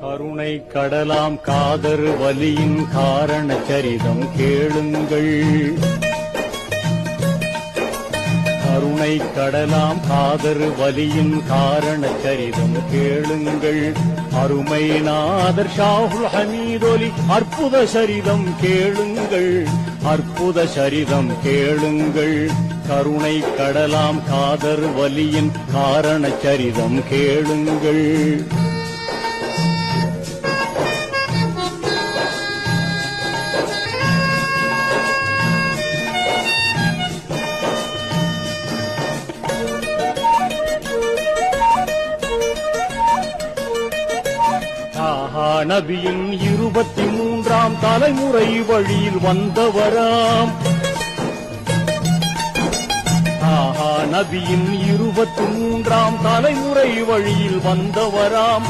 கருணை கடலாம் காதர் வலியின் காரண சரிதம் கேளுங்கள். கருணை கடலாம் காதர் வலியின் காரண சரிதம் கேளுங்கள். அருமை நாதர் ஷாஹுல் ஹமீதொலி அற்புத சரிதம் கேளுங்கள். அற்புத சரிதம் கேளுங்கள். கருணை கடலாம் காதர் வலியின் காரண சரிதம் கேளுங்கள். ஆஹா நபியின் இருபத்தி மூன்றாம் தலைமுறை வழியில் வந்தவராம். ஆஹா நபியின் இருபத்தி மூன்றாம் தலைமுறை வழியில் வந்தவராம்.